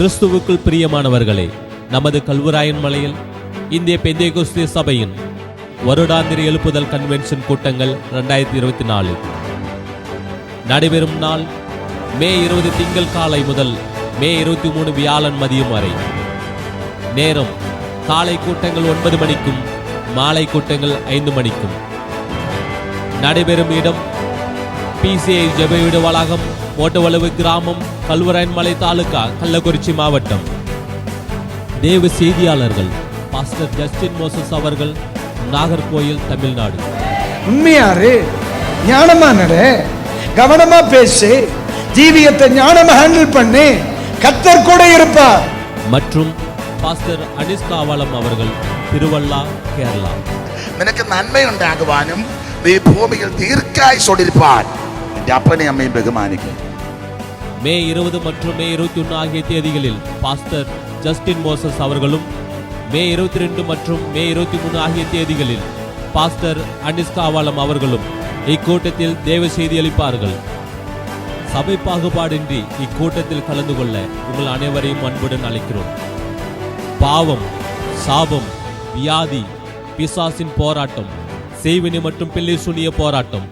கிறிஸ்துவுக்குள் பிரியமானவர்களே நமது கல்வராயன் மலையில் இந்திய பெந்தேகோஸ்தே சபையின் வருடாந்திர எழுப்புதல் கன்வென்ஷன் கூட்டங்கள் ரெண்டாயிரத்தி இருபத்தி நாலு. நடைபெறும் நாள் மே இருபது திங்கள் காலை முதல் மே இருபத்தி மூணு வியாழன் மதியம் வரை. நேரம் காலை கூட்டங்கள் ஒன்பது மணிக்கும் மாலை கூட்டங்கள் ஐந்து மணிக்கும். நடைபெறும் இடம் பிசிஐ ஜெபவீடு வளாகம் மோட்டவளவு கிராமம் கல்வராயன் மலை தாலுகா கள்ளக்குறிச்சி மாவட்டம் தேவ செய்தியாளர்கள் பாஸ்டர் ஜஸ்டின் மோசஸ் அவர்கள் நாகர்கோயில் தமிழ்நாடு உண்மையாரு ஞானமா நட கவனமா பேசு ஜீவியத்தை ஞானமா ஹேண்டில் பண்ணு கத்தர் கூட இருப்பார் மற்றும் பாஸ்டர் அனிஸ்காவலம் அவர்கள் திருவள்ளா கேரளா നിനക്ക് നന്മയുണ്ടാകുവാനും നീ ഭൂമിയിൽ ദീർഘായുസോടിരിപ്പാൻ എന്റെ അപ്പനെ അമ്മയും ബഹുമാനിക്കും மே இருபது மற்றும் மே இருபத்தி ஒன்று ஆகிய தேதிகளில் பாஸ்டர் ஜஸ்டின் மோசஸ் அவர்களும் மே இருபத்தி ரெண்டு மற்றும் மே இருபத்தி மூணு ஆகிய தேதிகளில் பாஸ்டர் அனிஸ்காவாலம் அவர்களும் இக்கூட்டத்தில் தேவ செய்தி அளிப்பார்கள் சபை பாகுபாடின்றி இக்கூட்டத்தில் கலந்து கொள்ள உங்கள் அனைவரையும் அன்புடன் அழைக்கிறோம் பாவம் சாபம் வியாதி பிசாசின் போராட்டம் செய்வினை மற்றும் பிள்ளை சுனிய போராட்டம்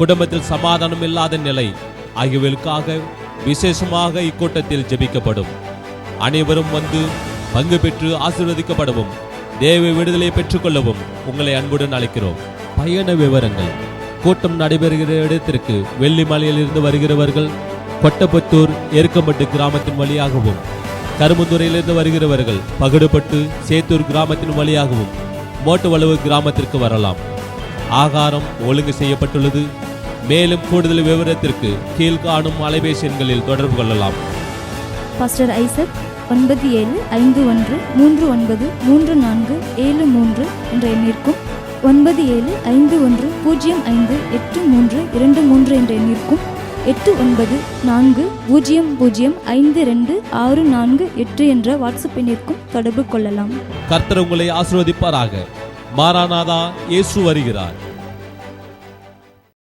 குடும்பத்தில் சமாதானம் இல்லாத நிலை ஆகியவர்களுக்காக விசேஷமாக இக்கூட்டத்தில் ஜெபிக்கப்படும். அனைவரும் வந்து பங்கு பெற்று ஆசீர்வதிக்கப்படவும் தேவ விடுதலை பெற்றுக்கொள்ளவும் உங்களை அன்புடன் அழைக்கிறோம். பயண விவரங்கள். கூட்டம் நடைபெறுகிற இடத்திற்கு வெள்ளிமலையிலிருந்து வருகிறவர்கள் கொட்டப்பத்தூர் எருக்கம்பட்டு கிராமத்தின் வழியாகவும் கரும்புந்துறையிலிருந்து வருகிறவர்கள் பகுடுபட்டு சேத்தூர் கிராமத்தின் வழியாகவும் மோட்டுவளவு கிராமத்திற்கு வரலாம். ஆகாரம் ஒழுங்கு செய்யப்பட்டுள்ளது. மேலும் கூடுதல் விவரத்திற்கு கீழ்காணும் அலைபேசி எண்களில் தொடர்பு கொள்ளலாம். பாஸ்டர் ஐசக் ஒன்பது ஏழு ஐந்து ஒன்று மூன்று ஒன்பது மூன்று நான்கு ஏழு மூன்று என்ற எண்ணிற்கும் ஒன்பது ஏழு ஐந்து ஒன்று பூஜ்ஜியம் ஐந்து எட்டு மூன்று இரண்டு மூன்று என்ற எண்ணிற்கும் எட்டு ஒன்பது நான்கு பூஜ்ஜியம் பூஜ்ஜியம் ஐந்து ரெண்டு ஆறு நான்கு எட்டு என்ற வாட்ஸ்அப் எண்ணிற்கும் தொடர்பு கொள்ளலாம். கர்த்தர் உங்களை ஆசீர்வதிப்பாராக. மாரானாதா இயேசு வருகிறார்.